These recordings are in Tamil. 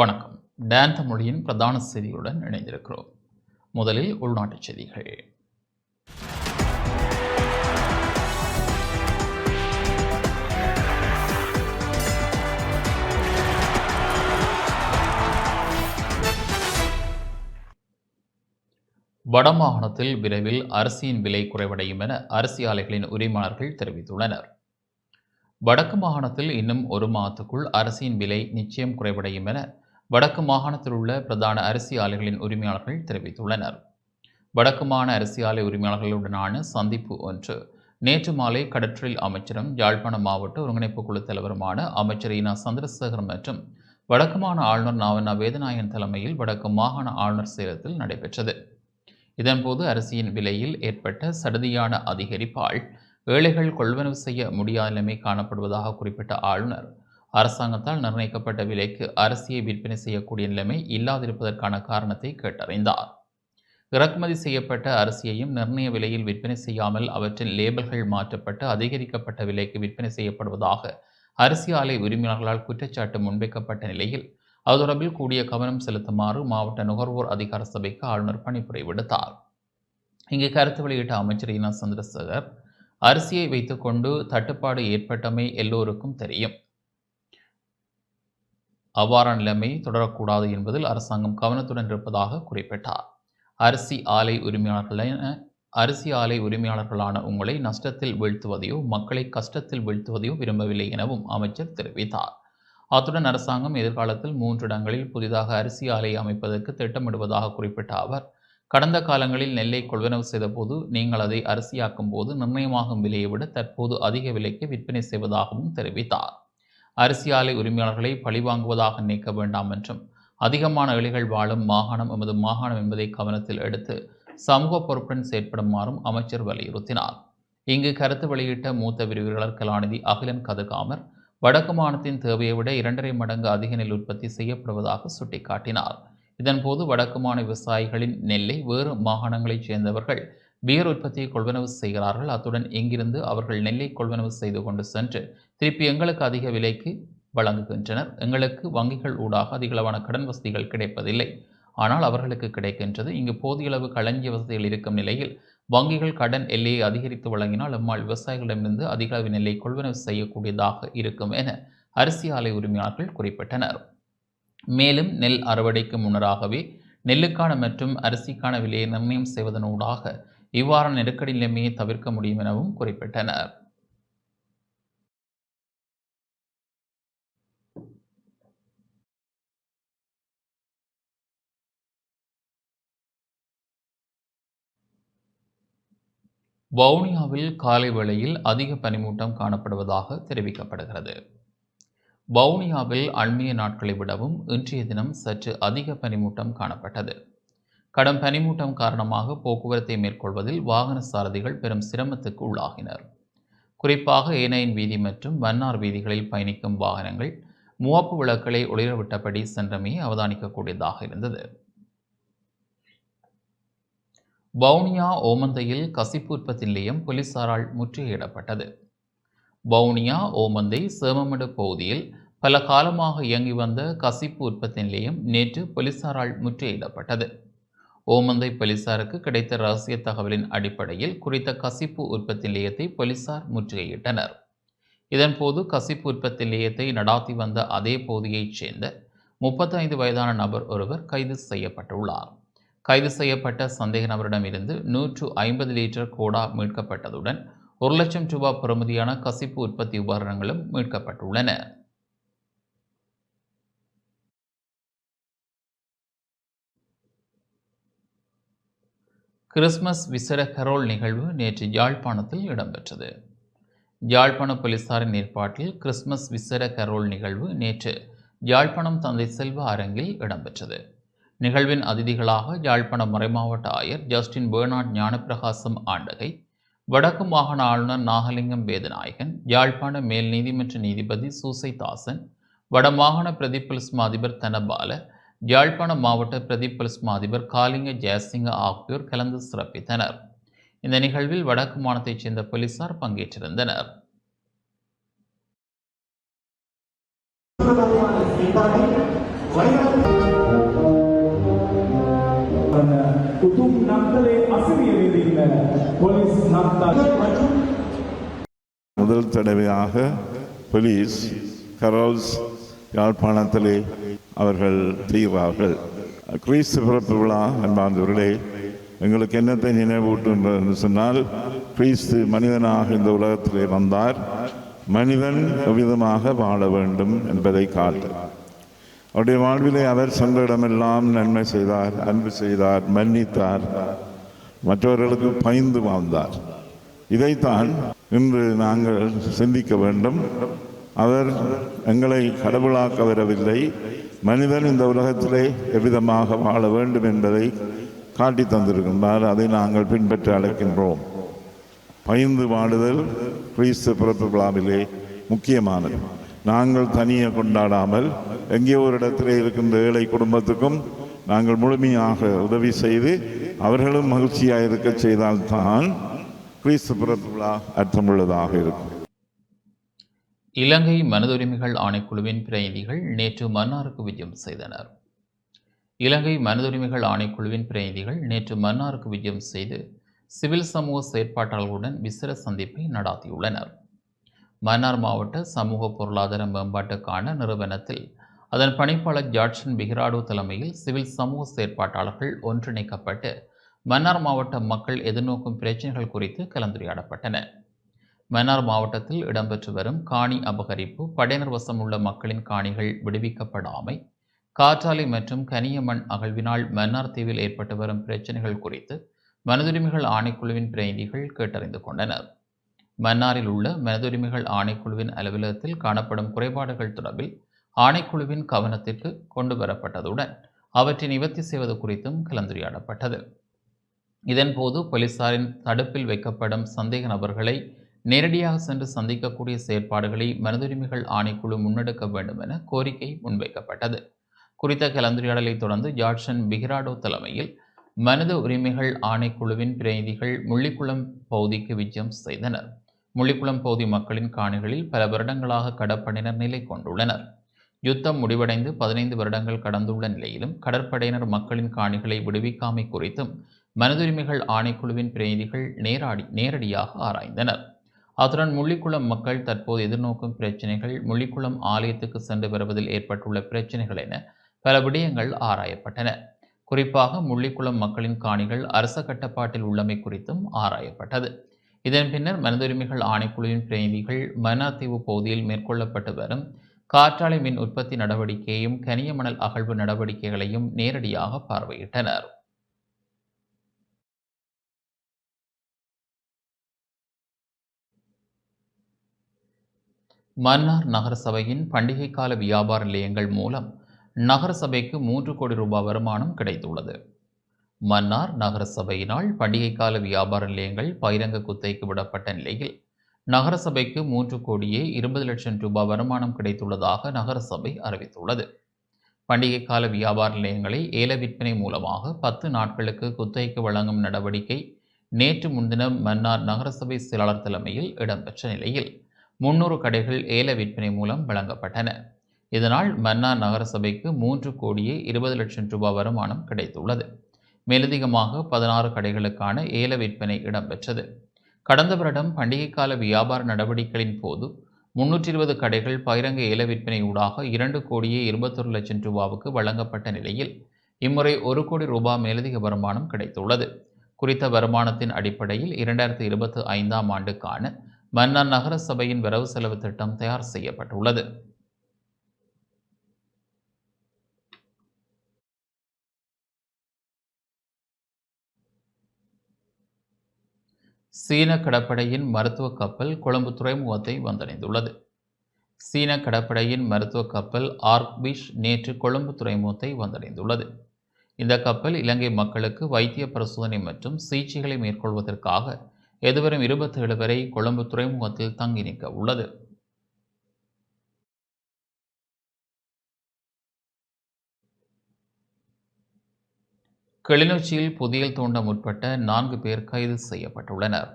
வணக்கம். டேன் மொழியின் பிரதான செய்திகளுடன் இணைந்திருக்கிறோம். முதலில் உள்நாட்டுச் செய்திகள். வடமாகாணத்தில் விரைவில் அரிசியின் விலை குறைவடையும் என அரிசி ஆலைகளின் உரிமையாளர்கள் தெரிவித்துள்ளனர். வடக்கு மாகாணத்தில் இன்னும் ஒரு மாதத்துக்குள் அரிசியின் விலை நிச்சயம் குறைவடையும் என வடக்கு மாகாணத்தில் உள்ள பிரதான அரிசி ஆலைகளின் உரிமையாளர்கள் தெரிவித்துள்ளனர். வடக்கு மாகாண அரிசி ஆலை உரிமையாளர்களுடனான சந்திப்பு ஒன்று. நேற்று மாலை கடற்றொழில் அமைச்சரும் யாழ்ப்பாண மாவட்ட ஒருங்கிணைப்பு குழு தலைவருமான அமைச்சர் இனா சந்திரசேகர் மற்றும் வடக்கு மாகாண ஆளுநர் நாவண்ணா வேதநாயகன் தலைமையில் வடக்கு மாகாண ஆளுநர் சேலத்தில் நடைபெற்றது. இதன்போது அரிசியின் விலையில் ஏற்பட்ட சடுதியான அதிகரிப்பால் ஏழைகள் கொள்வனவு செய்ய முடியாத நிலைமை காணப்படுவதாக குறிப்பிட்ட ஆளுநர் அரசாங்கத்தால் நிர்ணயிக்கப்பட்ட விலைக்கு அரிசியை விற்பனை செய்யக்கூடிய நிலைமை இல்லாதிருப்பதற்கான காரணத்தை கேட்டறிந்தார். இறக்குமதி செய்யப்பட்ட அரிசியையும் நிர்ணய விலையில் விற்பனை செய்யாமல் அவற்றின் லேபிள்கள் மாற்றப்பட்டு அதிகரிக்கப்பட்ட விலைக்கு விற்பனை செய்யப்படுவதாக அரிசி ஆலை உரிமையாளர்களால் குற்றச்சாட்டு முன்வைக்கப்பட்ட நிலையில் அது தொடர்பில் கூடிய கவனம் செலுத்துமாறு மாவட்ட நுகர்வோர் அதிகார சபைக்கு ஆளுநர் பணிப்புரை விடுத்தார். இங்கு கருத்து வெளியிட்ட அமைச்சர் ஈனா சந்திரசேகர் அரிசியை வைத்துக்கொண்டு தட்டுப்பாடு ஏற்பட்டமை எல்லோருக்கும் தெரியும். அவ்வாறான நிலைமை தொடரக்கூடாது என்பதில் அரசாங்கம் கவனத்துடன் இருப்பதாக குறிப்பிட்டார். அரிசி ஆலை உரிமையாளர்களான அரிசி ஆலை உரிமையாளர்களான உங்களை நஷ்டத்தில் வீழ்த்துவதையோ மக்களை கஷ்டத்தில் வீழ்த்துவதையோ விரும்பவில்லை எனவும் அமைச்சர் தெரிவித்தார். அத்துடன் அரசாங்கம் எதிர்காலத்தில் மூன்று இடங்களில் புதிதாக அரிசி ஆலை அமைப்பதற்கு திட்டமிடுவதாக குறிப்பிட்ட அவர் கடந்த காலங்களில் நெல்லை கொள்வனவு செய்தபோது நீங்கள் அதை அரிசியாக்கும் போது நிர்ணயமாகும் விலையை விட தற்போது அதிக விலைக்கு விற்பனை செய்வதாகவும் தெரிவித்தார். அரிசி ஆலை உரிமையாளர்களை பழிவாங்குவதாக நினைக்க வேண்டாம் என்றும் அதிகமான எலிகள் வாழும் மாகாணம் எமது மாகாணம் என்பதை கவனத்தில் எடுத்து சமூக பொறுப்புடன் செயற்படுமாறும் அமைச்சர் வலியுறுத்தினார். இங்கு கருத்து வெளியிட்ட மூத்த விரிவுரையாளர் கலாநிதி அகிலன் கதிர்காமர் வடக்கு மாநிலத்தின் தேவையை விட இரண்டரை மடங்கு அதிக நெல் உற்பத்தி செய்யப்படுவதாக சுட்டிக்காட்டினார். இதன்போது வடக்கு மாநில விவசாயிகளின் நெல்லை வேறு மாகாணங்களைச் சேர்ந்தவர்கள் பியர் உற்பத்தியை கொள்வனவு செய்கிறார்கள். அத்துடன் இங்கிருந்து அவர்கள் நெல்லை கொள்வனவு செய்து கொண்டு சென்று திருப்பி எங்களுக்கு அதிக விலைக்கு வழங்குகின்றனர். எங்களுக்கு வங்கிகள் ஊடாக அதிகளவான கடன் வசதிகள் கிடைப்பதில்லை. ஆனால் அவர்களுக்கு கிடைக்கின்றது. இங்கு போதிய அளவு களஞ்சிய வசதிகள் இருக்கும் நிலையில் வங்கிகள் கடன் எல்லையை அதிகரித்து வழங்கினால் அம்மாள் விவசாயிகளிடமிருந்து அதிக அளவு நெல்லை கொள்வனவு செய்யக்கூடியதாக இருக்கும் என அரிசி ஆலை உரிமையாளர்கள் குறிப்பிட்டனர். மேலும் நெல் அறுவடைக்கு முன்னராகவே நெல்லுக்கான மற்றும் அரிசிக்கான விலையை நிர்ணயம் செய்வதனூடாக இவ்வாறான நெருக்கடி நிலைமையை தவிர்க்க முடியும் எனவும் குறிப்பிட்டனர். வவுனியாவில் காலை வேளையில் அதிக பனிமூட்டம் காணப்படுவதாக தெரிவிக்கப்படுகிறது. வவுனியாவில் அண்மைய நாட்களை விடவும் இன்றைய தினம் சற்று அதிக பனிமூட்டம் காணப்பட்டது. கடும் பனிமூட்டம் காரணமாக போக்குவரத்தை மேற்கொள்வதில் வாகன சாரதிகள் பெரும் சிரமத்துக்கு உள்ளாகினர். குறிப்பாக ஏனையின் வீதி மற்றும் வன்னார் வீதிகளில் பயணிக்கும் வாகனங்கள் முவாப்பு விளக்குகளை ஒளிரவிட்டபடி சென்றமே அவதானிக்கக்கூடியதாக இருந்தது. வவுனியா ஓமந்தையில் கசிப்பு உற்பத்தி நிலையம் போலீசாரால் முற்றுகையிடப்பட்டது. வவுனியா ஓமந்தை சேமமடு பகுதியில் பல காலமாக இயங்கி வந்த கசிப்பு உற்பத்தி நிலையம் நேற்று போலீசாரால் முற்றுகையிடப்பட்டது. ஓமந்தை போலீசாருக்கு கிடைத்த ரகசிய தகவலின் அடிப்படையில் குறித்த கசிப்பு உற்பத்தி நிலையத்தை போலீசார் முற்றுகையிட்டனர். இதன்போது கசிப்பு உற்பத்தி நிலையத்தை நடாத்தி வந்த அதே பகுதியைச் சேர்ந்த முப்பத்தைந்து வயதான நபர் ஒருவர் கைது செய்யப்பட்டுள்ளார். கைது செய்யப்பட்ட சந்தேக நபரிடமிருந்து நூற்று ஐம்பது லிட்டர் கோடா மீட்கப்பட்டதுடன் ஒரு லட்சம் ரூபாய் பெறுமதியான கசிப்பு உற்பத்தி உபகரணங்களும் மீட்கப்பட்டுள்ளன. கிறிஸ்மஸ் விசர கரோல் நிகழ்வு நேற்று யாழ்ப்பாணத்தில் இடம்பெற்றது. யாழ்ப்பாண போலீசாரின் ஏற்பாட்டில் கிறிஸ்மஸ் விசர கரோல் நிகழ்வு நேற்று யாழ்ப்பாணம் தந்தை செல்வ அரங்கில் இடம்பெற்றது. நிகழ்வின் அதிதிகளாக யாழ்ப்பாண மறைமாவட்ட ஆயர் ஜஸ்டின் பேர்னாட் ஞானப்பிரகாசம் ஆண்டகை வடக்கு மாகாண ஆளுநர் நாகலிங்கம் வேதநாயகன் யாழ்ப்பாண மேல் நீதிமன்ற நீதிபதி சூசை தாசன் வடமாகாண பிரதி புலிஸ் அதிபர் தனபால யாழ்ப்பாண மாவட்ட பிரதிபலிஸ்மா அதிபர் காலிங்க ஜெயசிங்க ஆகியோர் கலந்து சிறப்பித்தனர். இந்த நிகழ்வில் வடக்கு மாநிலத்தைச் சேர்ந்த போலீசார் பங்கேற்றிருந்தனர். முதல் தடவையாக போலீஸ் கரோல்ஸ் யாழ்ப்பாணத்திலே அவர்கள் செய்வார்கள். கிறிஸ்து பிறப்பு விழா என்பாந்தவர்களே எங்களுக்கு என்னத்தை நினைவூட்டும் என்று சொன்னால் கிறிஸ்து மனிதனாக இந்த உலகத்திலே வந்தார். மனிதன் எவ்விதமாக வாழ வேண்டும் என்பதை காட்டு. அவருடைய வாழ்விலே அவர் சென்ற இடமெல்லாம் நன்மை செய்தார் அன்பு செய்தார் மன்னித்தார். மற்றவர்களுக்கு பயந்து வாழ்ந்தார். இதைத்தான் இன்று நாங்கள் சிந்திக்க வேண்டும். அவர் எங்களை கடவுளாக்க வரவில்லை மனிதன் இந்த உலகத்திலே எவ்விதமாக வாழ வேண்டும் என்பதை காட்டி தந்திருக்கின்றார். அதை நாங்கள் பின்பற்றி அழைக்கின்றோம். பயந்து வாழுதல் கிறிஸ்து பிறப்பு விழாவிலே முக்கியமானது. நாங்கள் தனியே கொண்டாடாமல் எங்கே ஒரு இடத்திலே இருக்கின்ற ஏழை குடும்பத்துக்கும் நாங்கள் முழுமையாக உதவி செய்து அவர்களும் மகிழ்ச்சியாக இருக்க செய்தால்தான் கிறிஸ்து பிறப்பு விழா அர்த்தமுள்ளதாக இருக்கும். இலங்கை மனிதுரிமைகள் ஆணைக்குழுவின் பிரதிநிதிகள் நேற்று மன்னாருக்கு விஜயம் செய்தனர். இலங்கை மனிதுரிமைகள் ஆணைக்குழுவின் பிரதிநிதிகள் நேற்று மன்னாருக்கு விஜயம் செய்து சிவில் சமூக செயற்பாட்டாளர்களுடன் விசேட சந்திப்பை நடாத்தியுள்ளனர். மன்னார் மாவட்ட சமூக பொருளாதார மேம்பாட்டுக்கான நிறுவனத்தில் அதன் பணிப்பாளர் ஜாட்சன் பிகிராடோ தலைமையில் சிவில் சமூக செயற்பாட்டாளர்கள் ஒன்றிணைக்கப்பட்டு மன்னார் மாவட்ட மக்கள் எதிர்நோக்கும் பிரச்சினைகள் குறித்து கலந்துரையாடப்பட்டன. மன்னார் மாவட்டத்தில் இடம்பெற்று வரும் காணி அபகரிப்பு படையினர் வசம் உள்ள மக்களின் காணிகள் விடுவிக்கப்படாமை காற்றாலை மற்றும் கனிய மண் அகழ்வினால் மன்னார் தீவில் ஏற்பட்டு வரும் பிரச்சினைகள் குறித்து மனதுரிமைகள் ஆணைக்குழுவின் பிரதிநிதிகள் கேட்டறிந்து கொண்டனர். மன்னாரில் உள்ள மனதுரிமைகள் ஆணைக்குழுவின் அலுவலகத்தில் காணப்படும் குறைபாடுகள் தொடர்பில் ஆணைக்குழுவின் கவனத்திற்கு கொண்டு வரப்பட்டதுடன் அவற்றை நிவர்த்தி செய்வது குறித்தும் கலந்துரையாடப்பட்டது. இதன்போது போலீசாரின் தடுப்பில் வைக்கப்படும் சந்தேக நபர்களை நேரடியாக சென்று சந்திக்கக்கூடிய செயற்பாடுகளை மனிதுரிமைகள் ஆணைக்குழு முன்னெடுக்க வேண்டும் என கோரிக்கை முன்வைக்கப்பட்டது. குறித்த கலந்துரையாடலை தொடர்ந்து ஜார்சன் பிகிராடோ தலைமையில் மனித உரிமைகள் ஆணைக்குழுவின் பிரதிநிதிகள் முள்ளிக்குளம் பகுதிக்கு விஜயம் செய்தனர். முள்ளிக்குளம் பகுதி மக்களின் காணிகளில் பல வருடங்களாக கடற்படையினர் நிலை கொண்டுள்ளனர். யுத்தம் முடிவடைந்து பதினைந்து வருடங்கள் கடந்துள்ள நிலையிலும் கடற்படையினர் மக்களின் காணிகளை விடுவிக்காமை குறித்தும் மனிதுரிமைகள் ஆணைக்குழுவின் பிரதிநிதிகள் நேராடி நேரடியாக ஆராய்ந்தனர். அத்துடன் முள்ளிக்குளம் மக்கள் தற்போது எதிர்நோக்கும் பிரச்சினைகள் முள்ளிக்குளம் ஆலயத்துக்கு சென்று வருவதில் ஏற்பட்டுள்ள பிரச்சினைகள் என பல விடயங்கள் ஆராயப்பட்டன. குறிப்பாக முள்ளிக்குளம் மக்களின் காணிகள் அரச கட்டுப்பாட்டில் உள்ளமை குறித்தும் ஆராயப்பட்டது. இதன் பின்னர் மனிதுரிமைகள் ஆணைக்குழுவின் பிரதிநிதிகள் மன்னாத்தீவு பகுதியில் மேற்கொள்ளப்பட்டு வரும் காற்றாலை மின் உற்பத்தி நடவடிக்கையையும் கனிய மணல் அகழ்வு நடவடிக்கைகளையும் நேரடியாக பார்வையிட்டனர். மன்னார் நகரசபையின் பண்டிகை கால வியாபார நிலையங்கள் மூலம் நகரசபைக்கு மூன்று கோடி ரூபாய் வருமானம் கிடைத்துள்ளது. மன்னார் நகரசபையினால் பண்டிகை கால வியாபார நிலையங்கள் பகிரங்க குத்தைக்கு விடப்பட்ட நிலையில் நகரசபைக்கு மூன்று கோடியே இருபது லட்சம் ரூபாய் வருமானம் கிடைத்துள்ளதாக நகரசபை அறிவித்துள்ளது. பண்டிகை கால வியாபார நிலையங்களை ஏல விற்பனை மூலமாக பத்து நாட்களுக்கு குத்தகைக்கு வழங்கும் நடவடிக்கை நேற்று முன்தினம் மன்னார் நகரசபை செயலாளர் தலைமையில் இடம்பெற்ற நிலையில் முன்னூறு கடைகள் ஏல விற்பனை மூலம் வழங்கப்பட்டன. இதனால் மன்னார் நகரசபைக்கு மூன்று கோடியே இருபது லட்சம் ரூபாய் வருமானம் கிடைத்துள்ளது. மேலதிகமாக பதினாறு கடைகளுக்கான ஏல விற்பனை இடம்பெற்றது. கடந்த வருடம் பண்டிகை கால வியாபார நடவடிக்கைகளின் போது முன்னூற்றி இருபது கடைகள் பகிரங்க ஏல விற்பனை ஊடாக இரண்டு கோடியே இருபத்தொரு லட்சம் ரூபாவுக்கு வழங்கப்பட்ட நிலையில் இம்முறை ஒரு கோடி ரூபாய் மேலதிக வருமானம் கிடைத்துள்ளது. குறித்த வருமானத்தின் அடிப்படையில் இரண்டாயிரத்தி இருபத்தி ஐந்தாம் ஆண்டுக்கான மன்னார் நகர சபையின் வரவு செலவு திட்டம் தயார் செய்யப்பட்டுள்ளது. சீன கடற்படையின் மருத்துவ கப்பல் கொழும்பு துறைமுகத்தை வந்தடைந்துள்ளது. சீன கடற்படையின் மருத்துவ கப்பல் ஆர்க்பிஷ் நேற்று கொழும்பு துறைமுகத்தை வந்தடைந்துள்ளது. இந்த கப்பல் இலங்கை மக்களுக்கு வைத்திய பரிசோதனை மற்றும் சிகிச்சைகளை மேற்கொள்வதற்காக எதிர்வரும் இருபத்தேழு வரை கொழும்பு துறைமுகத்தில் தங்கி நிற்க உள்ளது. கிளிநொச்சியில் புதியல் தோண்ட முற்பட்ட நான்கு பேர் கைது செய்யப்பட்டுள்ளனர்.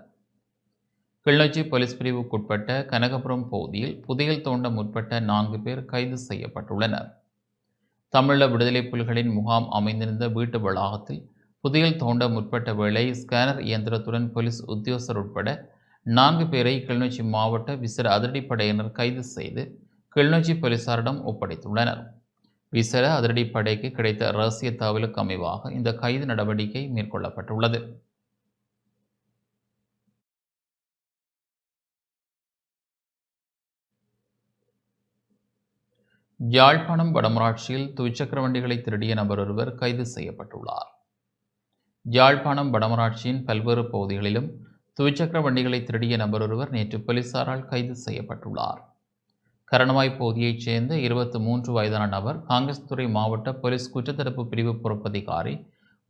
கிளிநொச்சி போலீஸ் பிரிவுக்குட்பட்ட கனகபுரம் பகுதியில் புதியல் தோண்ட முற்பட்ட நான்கு பேர் கைது செய்யப்பட்டுள்ளனர். தமிழ விடுதலை புலிகளின் முகாம் அமைந்திருந்த வீட்டு வளாகத்தில் புதையல் தோண்ட முற்பட்ட வேளை ஸ்கேனர் இயந்திரத்துடன் போலீஸ் உத்தியோகர் உட்பட நான்கு பேரை கிளிநொச்சி மாவட்ட விசேட அதிரடிப்படையினர் கைது செய்து கிளிநொச்சி போலீசாரிடம் ஒப்படைத்துள்ளனர். விசேட அதிரடிப்படைக்கு கிடைத்த ரகசிய தகவலுக்கு அமைவாக இந்த கைது நடவடிக்கை மேற்கொள்ளப்பட்டுள்ளது. யாழ்ப்பாணம் வடமராட்சியில் துவிச்சக்கர வண்டிகளை திருடிய நபர் ஒருவர் கைது செய்யப்பட்டுள்ளார். யாழ்ப்பாணம் வடமராட்சியின் பல்வேறு பகுதிகளிலும் துவிச்சக்கர வண்டிகளை திருடிய நபர் ஒருவர் நேற்று போலீசாரால் கைது செய்யப்பட்டுள்ளார். கரணவாய் பகுதியைச் சேர்ந்த இருபத்தி மூன்று வயதான நபர் காங்கிரஸ் துறை மாவட்ட போலீஸ் குற்றத்தடுப்பு பிரிவு பொறுப்பதிகாரி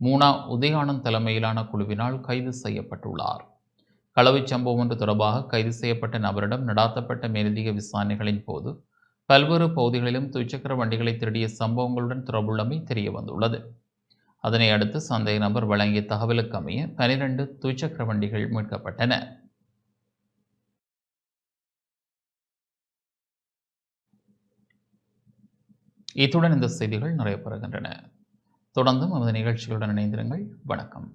மூனா உதயானந்த் தலைமையிலான குழுவினால் கைது செய்யப்பட்டுள்ளார். களவுச் சம்பவம் ஒன்று தொடர்பாக கைது செய்யப்பட்ட நபரிடம் நடாத்தப்பட்ட மேலதிக விசாரணைகளின் போது பல்வேறு பகுதிகளிலும் துவிச்சக்கர வண்டிகளை திருடிய சம்பவங்களுடன் தொடர்புள்ளமை தெரிய வந்துள்ளது அதனை அடுத்து சந்தேக நபர் வழங்கிய தகவலுக்கு அமைய பனிரெண்டு துவிச்சக்கர வண்டிகள் மீட்கப்பட்டன. இத்துடன் இந்த செய்திகள் நிறைவு பெறுகின்றன. தொடர்ந்தும் நமது நிகழ்ச்சிகளுடன் இணைந்திருங்கள். வணக்கம்.